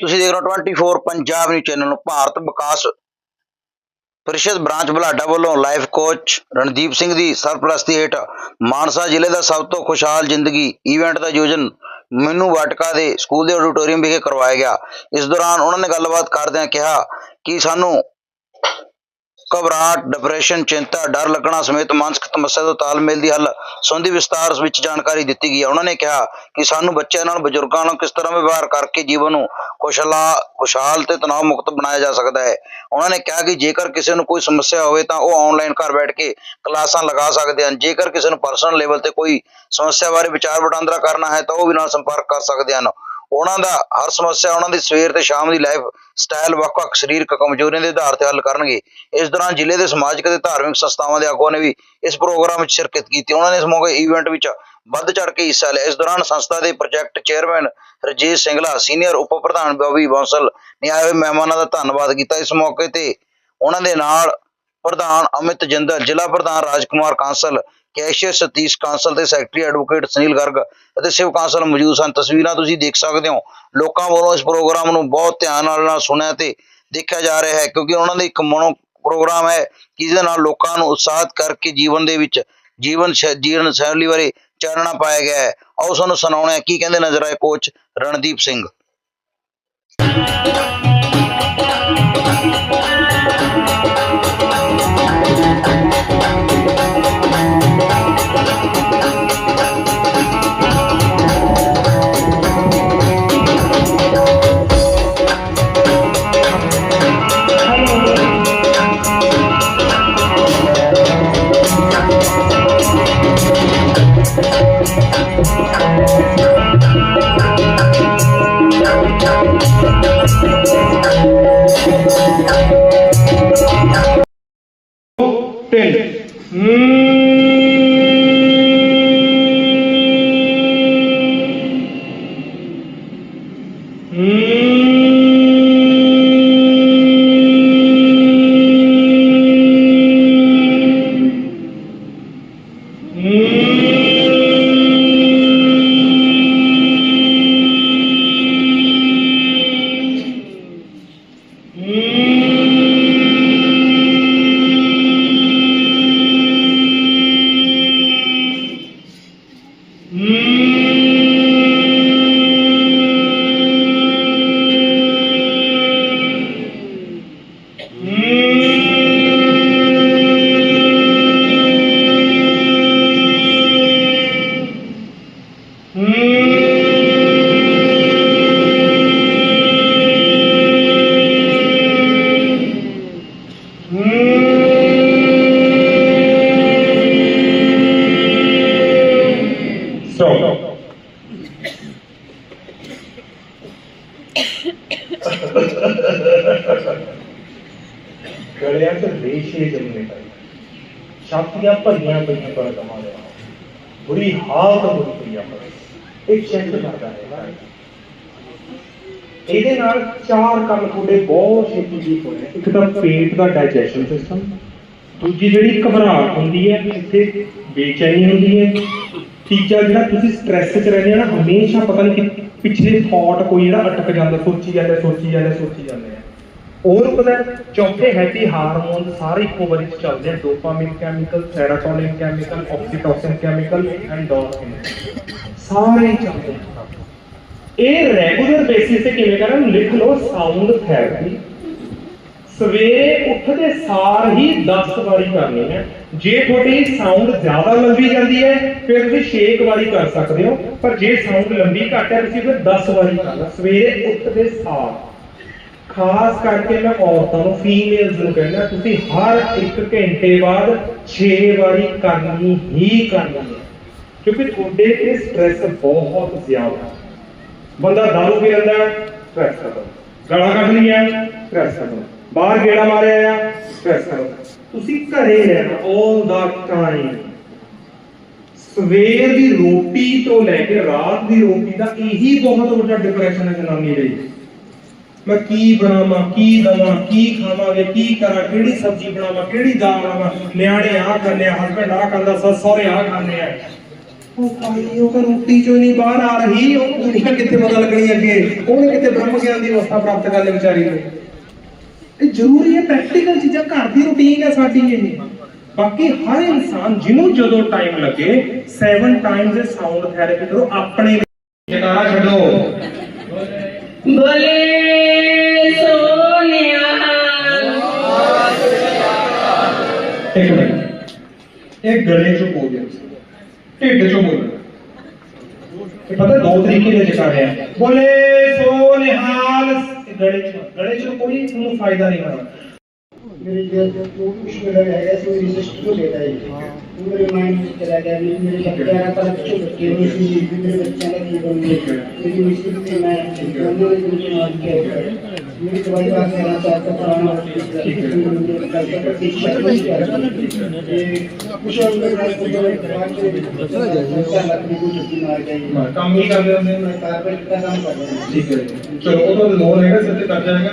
ਤੁਸੀਂ ਦੇਖ ਰਹੇ ਹੋ 24 ਪੰਜਾਬ ਨਿਊਜ਼ ਚੈਨਲ ਨੂੰ ਭਾਰਤ ਵਿਕਾਸ ਪ੍ਰੀਸ਼ਦ ਬ੍ਰਾਂਚ ਬੁਲਾਡਾ ਵੱਲੋਂ ਲਾਈਫ ਕੋਚ ਰਣਦੀਪ ਸਿੰਘ ਦੀ ਸਰਪ੍ਰਸਤੀ ਹੇਠ ਮਾਨਸਾ ਜ਼ਿਲ੍ਹੇ ਦਾ ਸਭ ਤੋਂ ਖੁਸ਼ਹਾਲ ਜ਼ਿੰਦਗੀ ਇਵੈਂਟ ਦਾ ਆਯੋਜਨ ਮੈਨੂੰ ਵਾਟਕਾ ਦੇ ਸਕੂਲ ਦੇ ਆਡੀਟੋਰੀਅਮ ਵਿਖੇ ਕਰਵਾਇਆ ਗਿਆ। ਇਸ ਦੌਰਾਨ ਉਹਨਾਂ ਨੇ ਗੱਲਬਾਤ ਕਰਦਿਆਂ ਕਿਹਾ ਕਿ ਸਾਨੂੰ ਘਬਰਾਹਟ ਡਿਪਰੈਸ਼ਨ ਚਿੰਤਾ, ਡਰ ਲੱਗਣਾ ਸਮੇਤ ਮਾਨਸਿਕ ਸਮੱਸਿਆ ਤੋਂ ਤਾਲਮੇਲ ਦੀ ਹੱਲ ਸੰਬੰਧੀ ਵਿਸਤਾਰ ਵਿੱਚ ਜਾਣਕਾਰੀ ਦਿੱਤੀ ਗਈ ਹੈ। ਉਹਨਾਂ ਨੇ ਕਿਹਾ ਕਿ ਸਾਨੂੰ ਬੱਚਿਆਂ ਨਾਲ, ਬਜ਼ੁਰਗਾਂ ਨਾਲ ਕਿਸ ਤਰ੍ਹਾਂ ਵਿਵਹਾਰ ਕਰਕੇ ਜੀਵਨ ਨੂੰ ਖੁਸ਼ਲਾ ਖੁਸ਼ਹਾਲ ਤੇ ਤਣਾਅ ਮੁਕਤ ਬਣਾਇਆ ਜਾ ਸਕਦਾ ਹੈ। ਉਹਨਾਂ ਨੇ ਕਿਹਾ ਕਿ ਜੇਕਰ ਕਿਸੇ ਨੂੰ ਕੋਈ ਸਮੱਸਿਆ ਹੋਵੇ ਤਾਂ ਉਹ ਆਨਲਾਈਨ ਘਰ ਬੈਠ ਕੇ ਕਲਾਸਾਂ ਲਗਾ ਸਕਦੇ ਹਨ। ਜੇਕਰ ਕਿਸੇ ਨੂੰ ਪਰਸਨਲ ਲੈਵਲ ਤੇ ਕੋਈ ਸਮੱਸਿਆ ਬਾਰੇ ਵਿਚਾਰ ਵਟਾਂਦਰਾ ਕਰਨਾ ਹੈ ਤਾਂ ਉਹ ਵੀ ਨਾਲ ਸੰਪਰਕ ਕਰ ਸਕਦੇ ਹਨ। ਉਹਨਾਂ ਦਾ ਹਰ ਸਮੱਸਿਆ ਉਹਨਾਂ ਦੀ ਸਵੇਰ ਤੇ ਸ਼ਾਮ ਦੀ ਲਾਈਫ ਸਟਾਈਲ ਵੱਖ-ਵੱਖ ਸਰੀਰਕ ਕਮਜ਼ੋਰੀਆਂ ਦੇ ਆਧਾਰ ਤੇ ਹੱਲ ਕਰਨਗੇ। ਇਸ ਦੌਰਾਨ ਜ਼ਿਲ੍ਹੇ ਦੇ ਸਮਾਜਿਕ ਅਤੇ ਧਾਰਮਿਕ ਸੰਸਥਾਵਾਂ ਦੇ ਆਗੂਆਂ ਨੇ ਵੀ ਇਸ ਪ੍ਰੋਗਰਾਮ ਵਿੱਚ ਸ਼ਿਰਕਤ ਕੀਤੀ। ਉਹਨਾਂ ਨੇ ਇਸ ਮੌਕੇ ਇਵੈਂਟ ਵਿੱਚ ਵੱਧ ਚੜ ਕੇ ਹਿੱਸਾ ਲਿਆ। ਇਸ ਦੌਰਾਨ ਸੰਸਥਾ ਦੇ project chairman Rajesh Singla senior ਉਪ ਪ੍ਰਧਾਨ ਬੋਬੀ ਬਾਂਸਲ ਨੇ ਆਏ ਹੋਏ ਮਹਿਮਾਨਾਂ ਦਾ ਧੰਨਵਾਦ ਕੀਤਾ। ਇਸ ਮੌਕੇ ਤੇ ਉਹਨਾਂ ਦੇ ਨਾਲ ਪ੍ਰਧਾਨ ਅਮਿਤ ਜਿੰਦਲ ਜ਼ਿਲ੍ਹਾ ਪ੍ਰਧਾਨ ਰਾਜਕੁਮਾਰ ਕਾਂਸਲ ਕੈਸ਼ੀਅਰ ਸਤੀਸ਼ ਕਾਂਸਲ ਤੇ ਸੈਕਟਰੀ ਐਡਵੋਕੇਟ ਸੁਨੀਲ ਗਰਗ ਅਤੇ ਸ਼ਿਵ ਕਾਂਸਲ ਮੌਜੂਦ ਸਨ। ਤਸਵੀਰਾਂ ਤੁਸੀਂ ਦੇਖ ਸਕਦੇ ਹੋ। ਲੋਕਾਂ ਵੱਲੋਂ ਇਸ ਪ੍ਰੋਗਰਾਮ ਨੂੰ ਬਹੁਤ ਧਿਆਨ ਨਾਲ ਸੁਣਿਆ ਤੇ ਦੇਖਿਆ ਜਾ ਰਿਹਾ ਹੈ, ਕਿਉਂਕਿ ਉਹਨਾਂ ਦਾ ਇੱਕ ਮਨੋ ਪ੍ਰੋਗਰਾਮ ਹੈ ਕਿ ਜਿਹਦੇ ਨਾਲ ਲੋਕਾਂ ਨੂੰ ਉਤਸ਼ਾਹਿਤ ਕਰਕੇ ਜੀਵਨ ਦੇ ਵਿੱਚ ਜੀਵਨ ਸ਼ੈ- ਜੀਵਨ ਸ਼ੈਲੀ ਬਾਰੇ ਚਾਨਣਾ ਪਾਇਆ ਗਿਆ ਹੈ। ਆਓ ਸਾਨੂੰ ਸੁਣਾਉਣਾ ਹੈ ਕੀ ਕਹਿੰਦੇ ਨਜ਼ਰ ਆਏ ਕੋਚ ਰਣਦੀਪ ਸਿੰਘ। ਛਾਤੀਆਂ ਭਰੀਆਂ ਪਈਆਂ ਪਰ ਕਮਾਉਂਦੇ ਬੁਰੀ ਹਾਲਤ ਹੋਈ ਪਈ ਆ ਪਰ ਇੱਕ ਚੈੱਕ ਕਰਦਾ ਹੈ। ਇਹਦੇ ਨਾਲ ਚਾਰ ਕੰਮ ਤੁਹਾਡੇ ਬਹੁਤ ਛੇਤੀ ਠੀਕ ਹੋਣੇ ਇੱਕ ਤਾਂ ਪੇਟ ਦਾ ਡਾਈਜੈਸ਼ਨ ਸਿਸਟਮ, ਦੂਜੀ ਜਿਹੜੀ ਘਬਰਾਹਟ ਹੁੰਦੀ ਹੈ ਇੱਥੇ ਬੇਚੈਨੀ ਹੁੰਦੀ ਹੈ। ਤੀਜਾ ਜਿਹੜਾ ਤੁਸੀਂ ਸਟ੍ਰੈਸ 'ਚ ਰਹਿੰਦੇ ਹੋ ਨਾ, ਹਮੇਸ਼ਾ ਪਤਾ ਨਹੀਂ ਕਿ ਪਿਛਲੇ ਥਾਟ ਕੋਈ ਜਿਹੜਾ ਅਟਕ ਜਾਂਦਾ, ਸੋਚੀ ਜਾਂਦਾ ਸੋਚੀ ਜਾਂਦਾ, ਸੋਚੀ ਜਾਂਦੇ ਹੋਰ ਪਤਾ ਚੌਥੇ ਹੈਪੀ ਹਾਰਮੋਨ ਸਾਰੇ ਇੱਕੋ ਵਾਰੀ 'ਚ ਚੱਲਦੇ ਆ dopamine chemical serotonin chemical oxytocin chemical endorphin ਸਾਰੇ ਚੱਲਦੇ ਆ। ਇਹ ਰੈਗੂਲਰ ਬੇਸਿਸ ਤੇ ਕਿਵੇਂ ਕਰਾਂ? ਲਿਖ ਲਓ ਸਾਊਂਡ ਥੈਰੇਪੀ ਸਵੇਰੇ ਉੱਠਦੇ ਸਾਰ ਹੀ 10 ਵਾਰੀ ਕਰਨੀ ਹੈ। ਜੇ ਤੁਹਾਡੀ ਸਾਊਂਡ ਜ਼ਿਆਦਾ ਲੰਬੀ ਜਾਂਦੀ ਹੈ, ਫਿਰ ਤੁਸੀਂ 6 ਵਾਰੀ ਕਰ ਸਕਦੇ ਹੋ। ਪਰ ਜੇ ਸਾਊਂਡ ਲੰਬੀ ਘੱਟ ਹੈ, ਤੁਸੀਂ ਫਿਰ 10 ਵਾਰੀ ਕਰਨਾ। ਸਵੇਰੇ ਉੱਠਦੇ ਸਾਰ। ਖਾਸ ਕਰਕੇ ਮੈਂ ਔਰਤਾਂ ਨੂੰ ਫੀਮੇਲਸ ਨੂੰ ਕਹਿੰਦਾ, ਤੁਸੀਂ ਹਰ 1 ਘੰਟੇ ਬਾਅਦ 6 ਵਾਰੀ ਕਰਨੀ ਹੀ ਕਰਨੀ ਹੈ ਕਿਉਂਕਿ ਤੁਹਾਡੇ ਤੇ ਸਟ੍ਰੈਸ ਬਹੁਤ ਜ਼ਿਆਦਾ। ਬੰਦਾ ਦਾਰੂ ਪੀ ਲੈਂਦਾ ਸਟ੍ਰੈਸ ਖਤਮ। ਗਾਲਾਂ ਕੱਢ ਲਈਆਂ ਸਟ੍ਰੈਸ ਖਤਮ। ਬਾਹਰ ਗੇੜਾ ਮਾਰਿਆ ਆ ਸਟ੍ਰੈਸ ਖਤਮ। ਤੁਸੀਂ ਘਰੇ ਰਹਿਣਾ 올 ਦਾ ਟਾਈਮ ਸਵੇਰ ਦੀ ਰੋਟੀ ਤੋਂ ਲੈ ਕੇ ਰਾਤ ਦੀ ਰੋਟੀ ਦਾ ਇਹੀ ਬਹੁਤ ਵੱਡਾ ਡਿਪਰੈਸ਼ਨ ਹੈ ਜਨਾਨੀ ਲਈ। ਮੈਂ ਕੀ ਬਣਾਵਾਂ, ਕੀ ਦਵਾਂ, ਕੀ ਖਾਵਾਂਗੇ, ਕੀ ਕਰਾਂ, ਕਿਹੜੀ ਸਬਜ਼ੀ ਬਣਾਵਾਂ, ਕਿਹੜੀ ਦਾਲ ਬਣਾਵਾਂ? ਨਿਆਣੇ ਆਹ ਖਾਂਦੇ ਆ ਹਸਬੰਡ ਆਹ ਖਾਂਦਾ, ਸੱਸ ਸਹੁਰੇ ਆਹ ਖਾਂਦੇ ਆ। ਉਹ ਭਾਈ, ਉਹ ਰੋਟੀ ਚੋਂ ਨਹੀਂ ਬਾਹਰ ਆ ਰਹੀ, ਉਹ ਦੁਨੀਆ ਕਿੱਥੇ ਪਤਾ ਲੱਗਣੀ ਅੱਗੇ। ਉਹਨੇ ਕਿਤੇ ਬ੍ਰਹਮ ਗਿਆਨ ਦੀ ਅਵਸਥਾ ਪ੍ਰਾਪਤ ਕਰ ਲਈ ਵਿਚਾਰੀ ਨੇ? ਇਹ ਜ਼ਰੂਰੀ ਹੈ ਪ੍ਰੈਕਟੀਕਲ ਚੀਜ਼ਾਂ ਘਰ ਦੀ ਰੁਟੀਨ ਹੈ ਸਾਡੀ ਇਹ। ਬਾਕੀ ਹਰ ਇਨਸਾਨ ਜਿਹਨੂੰ ਜਦੋਂ ਟਾਈਮ ਲੱਗੇ 7 ਟਾਈਮਸ ਇਹ ਸਾਊਂਡ ਥੈਰੇਪੀ ਕਰੋ, ਆਪਣੇ ਜਗਾਰਾ ਛੱਡੋ। ਬੋਲੇ। ਇਹ ਗਲੇ ਚੋਂ ਬੋਲਿਆ ਢਿੱਡ ਚੋਂ ਬੋਲਣਾ ਇਹ ਪਤਾ ਦੋ ਤਰੀਕੇ ਦੇ ਜਗਾਰੇ ਆ ਬੋਲੇ ਸੋ ਨਿਹਾਲ ਗਲੇ ਚੋਂ ਗਲੇ ਚੋਂ ਕੋਈ ਤੁਹਾਨੂੰ ਫਾਇਦਾ ਨਹੀਂ ਹੋਣਾ। मेरे जो वो भी कुछ मेरा रहेगा तो रजिस्टर को लेता है वो मेरे माइंड में चला गया मेरे बच्चे आना पर अच्छे बच्चे हैं इसलिए मेरे बच्चे आना नहीं बनने लेकिन इसलिए मैं बनने वाले मुझे नॉट किया मेरी तुम्हारी बात करना चाहता पुराना कुछ और मेरे रास्ते जो है बात करें। हाँ, काम ही कर रहे हैं मैं कारपेट का काम कर रहा हूँ। ठीक है। चलो वो तो लोन है सत्य कर जाएगा।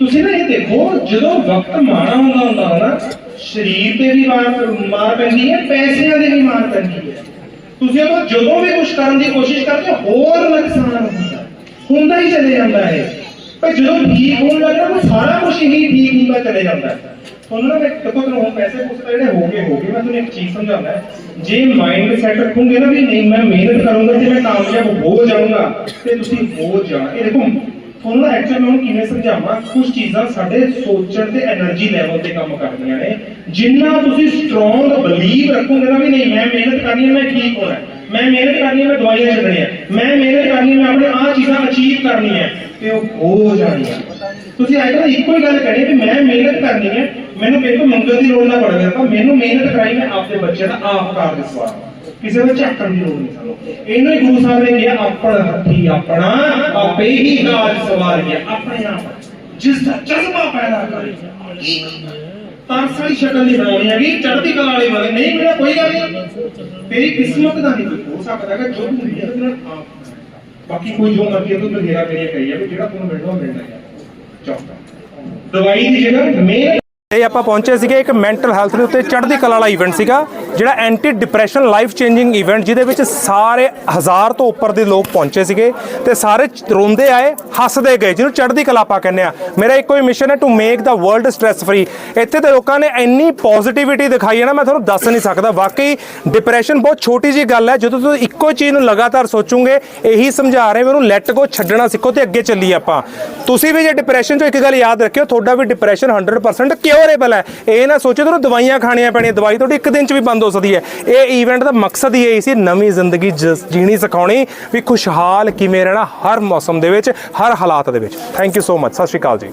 ਤੁਸੀਂ ਨਾ ਇਹ ਦੇਖੋ, ਜਦੋਂ ਵਕਤ ਮਾੜਾ ਹੁੰਦਾ ਹੁੰਦਾ ਨਾ, ਸਰੀਰ ਤੇ ਵੀ ਮਾਰ ਮਾਰ ਪੈਂਦੀ ਹੈ, ਪੈਸਿਆਂ ਦੇ ਵੀ ਮਾਰ ਪੈਂਦੀ ਹੈ। ਤੁਸੀਂ ਉਹ ਜਦੋਂ ਵੀ ਕੁਝ ਕਰਨ ਦੀ ਕੋਸ਼ਿਸ਼ ਕਰਦੇ ਹੋਰ ਨੁਕਸਾਨ ਹੁੰਦਾ। ਹੁੰਦਾ ਹੀ ਚਲੇ ਜਾਂਦਾ ਹੈ ਪਰ ਜਦੋਂ ਠੀਕ ਹੋਣ ਲੱਗਦਾ ਤਾਂ ਸਾਰਾ ਕੁਝ ਹੀ ਠੀਕ ਹੁੰਦਾ, ਚਲੇ ਜਾਂਦਾ। ਤੁਹਾਨੂੰ ਨਾ ਮੈਂ ਦੇਖੋ, ਤੁਹਾਨੂੰ ਪੈਸੇ ਕੁਛ ਤਾਂ ਜਿਹੜੇ ਹੋ ਗਏ ਹੋ ਗਏ। ਮੈਂ ਤੁਹਾਨੂੰ ਇੱਕ ਚੀਜ਼ ਸਮਝਾਉਣਾ ਜੇ ਮਾਈਂਡ ਸੈਟ ਰੱਖੋਗੇ ਨਾ ਵੀ ਨਹੀਂ, ਮੈਂ ਮਿਹਨਤ ਕਰੂੰਗਾ, ਤੇ ਮੈਂ ਕਾਮਯਾਬ ਹੋ ਜਾਊਂਗਾ, ਤੇ ਤੁਸੀਂ ਹੋ ਜਾਣਾ। ਇਹ ਦੇਖੋ ਤੁਹਾਨੂੰ ਐਕਚੁਅਲ ਨੂੰ ਕਿਵੇਂ ਸਮਝਾਵਾਂ? ਕੁਝ ਚੀਜ਼ਾਂ ਸਾਡੇ ਸੋਚਣ ਤੇ એનર્ਜੀ ਲੈਵਲ ਤੇ ਕੰਮ ਕਰਦੀਆਂ ਨੇ। ਜਿੰਨਾ ਤੁਸੀਂ ਸਟਰੋਂਗ ਬਲੀਵ ਰੱਖੋਗੇ ਨਾ ਵੀ ਨਹੀਂ, ਮੈਂ ਮਿਹਨਤ ਕਰਨੀ ਹੈ, ਮੈਂ ਠੀਕ ਹੋਣਾ ਮੈਂ ਮਿਹਨਤ ਕਰਨੀ ਹੈ, ਮੈਂ ਦਵਾਈਆਂ ਛੱਡਣੀਆਂ ਮੈਂ ਮਿਹਨਤ ਕਰਨੀ ਮੈਂ ਆਪਣੇ ਆਹ ਚੀਜ਼ਾਂ ਅਚੀਵ ਕਰਨੀ ਹੈ। ਤੇ ਉਹ ਹੋ ਜਾਣੀਆਂ। ਤੁਸੀਂ ਅੱਜ ਤਾਂ ਇੱਕੋ ਹੀ ਗੱਲ ਕਰੀ ਵੀ ਮੈਂ ਮਿਹਨਤ ਕਰਨੀ ਹੈ, ਮੈਨੂੰ ਮੇਰੇ ਮੰਗਲ ਦੀ ਲੋੜ ਨਾ ਪੜਵੇ ਤਾਂ ਮੈਨੂੰ ਮਿਹਨਤ ਕਰਾਈ ਮੈਂ ਆਪਦੇ ਬੱਚੇ ਦਾ ਆਪ ਕਰ ਦਿਸਵਾ ਕਿਸੇ ਵਿੱਚ ਝਾਕਣ ਦੀ ਲੋੜ ਨਹੀਂ ਸਾਨੂੰ ਇਹਨੂੰ ਹੀ ਗੁਰੂ ਸਾਹਿਬ ਨੇ ਕਿਹਾ, ਆਪਣ ਹੱਥੀ ਆਪਣਾ, ਆਪੇ ਹੀ ਕਾਜ ਸਵਾਰ ਗਿਆ, ਆਪਣੇ ਆਪ। ਜਿਸ ਦਾ ਜਜ਼ਬਾ ਪੈਦਾ ਕਰੇ। ਤਰਸ ਵਾਲੀ ਸ਼ਕਲ ਨਹੀਂ ਬਣਾਉਣੀ ਹੈਗੀ, ਚੜ੍ਹਦੀ ਕਲਾ ਵਾਲੀ ਵਾਲੀ ਨਹੀਂ ਮੇਰਾ ਕੋਈ ਗੱਲ ਨਹੀਂ। ਤੇਰੀ ਕਿਸਮਤ ਦਾ ਨਹੀਂ ਹੋ ਸਕਦਾ ਕਿ ਜੋ ਤੂੰ ਮਿਹਨਤ ਨਾਲ ਆਪ ਬਾਕੀ ਕੋਈ ਜੋ ਮਰਜ਼ੀ ਤੂੰ ਬਥੇਰਾ ਕਰੀਏ ਕਹੀ ਵੀ ਜਿਹੜਾ ਤੁਹਾਨੂੰ ਮਿਲਣਾ ਮਿਲਣਾ ਹੈ। ਚੌਥਾ ਦਵਾਈ ਦੀ ਜਗ੍ਹਾ ਮਿਹਨਤ ਇਹ ਆਪਾਂ ਪਹੁੰਚੇ ਸੀਗੇ ਇੱਕ ਮੈਂਟਲ ਹੈਲਥ ਦੇ ਉੱਤੇ ਚੜ੍ਹਦੀ ਕਲਾ ਵਾਲਾ ਇਵੈਂਟ ਸੀਗਾ। ਜਿਹੜਾ anti depression life changing event ਜਿਹਦੇ ਵਿੱਚ ਸਾਰੇ ਹਜ਼ਾਰ ਤੋਂ ਉੱਪਰ ਦੇ ਲੋਕ ਪਹੁੰਚੇ ਸੀਗੇ ਤੇ ਸਾਰੇ ਰੋਂਦੇ ਆਏ, ਹੱਸਦੇ ਗਏ, ਜਿਹਨੂੰ ਚੜ੍ਹਦੀ ਕਲਾ ਆਪਾਂ ਕਹਿੰਦੇ ਆ ਮੇਰਾ ਇੱਕੋ ਹੀ ਮਿਸ਼ਨ ਹੈ to make the world stress free ਇੱਥੇ ਦੇ ਲੋਕਾਂ ਨੇ ਇੰਨੀ ਪੋਜ਼ਿਟਿਵਿਟੀ ਦਿਖਾਈ ਹੈ ਨਾ, ਮੈਂ ਤੁਹਾਨੂੰ ਦੱਸ ਨਹੀਂ ਸਕਦਾ। ਵਾਕਈ ਡਿਪਰੈਸ਼ਨ ਬਹੁਤ ਛੋਟੀ ਜੀ ਗੱਲ ਹੈ, ਜਦੋਂ ਤੁਸੀਂ ਇੱਕੋ ਚੀਜ਼ ਨੂੰ ਲਗਾਤਾਰ ਸੋਚੋਗੇ, ਇਹੀ ਸਮਝਾ ਰਹੇ ਮੈਨੂੰ ਲੈਟ ਗੋ ਛੱਡਣਾ ਸਿੱਖੋ ਤੇ ਅੱਗੇ ਚੱਲੀਏ ਆਪਾਂ। ਤੁਸੀਂ ਵੀ ਜੇ ਡਿਪਰੈਸ਼ਨ ਚੋਂ ਇੱਕ ਗੱਲ ਯਾਦ ਰੱਖਿਓ, ਤੁਹਾਡਾ ਵੀ ਡਿਪਰੈਸ਼ਨ 100% ਕਿਉਰੇਬਲ ਹੈ। ਇਹ ਨਾ ਸੋਚੋ, ਤੁਹਾਨੂੰ ਦਵਾਈਆਂ ਖਾਣੀਆਂ ਪੈਣੀਆਂ, ਦਵਾਈ ਤੁਹਾਡੀ ਇੱਕ ਦਿਨ ਚ ਵੀ ਬੰਦ ਹੋ ਸਕਦੀ ਹੈ। ਇਹ ਈਵੈਂਟ ਦਾ ਮਕਸਦ ਹੀ ਇਹ ਸੀ, ਨਵੀਂ ਜ਼ਿੰਦਗੀ ਜ- ਜੀਣੀ ਸਿਖਾਉਣੀ, ਵੀ ਖੁਸ਼ਹਾਲ ਕਿਵੇਂ ਰਹਿਣਾ ਹਰ ਮੌਸਮ ਦੇ ਵਿੱਚ, ਹਰ ਹਾਲਾਤ ਦੇ ਵਿੱਚ। ਥੈਂਕ ਯੂ ਸੋ ਮਚ ਸਤਿ ਸ਼੍ਰੀ ਅਕਾਲ ਜੀ।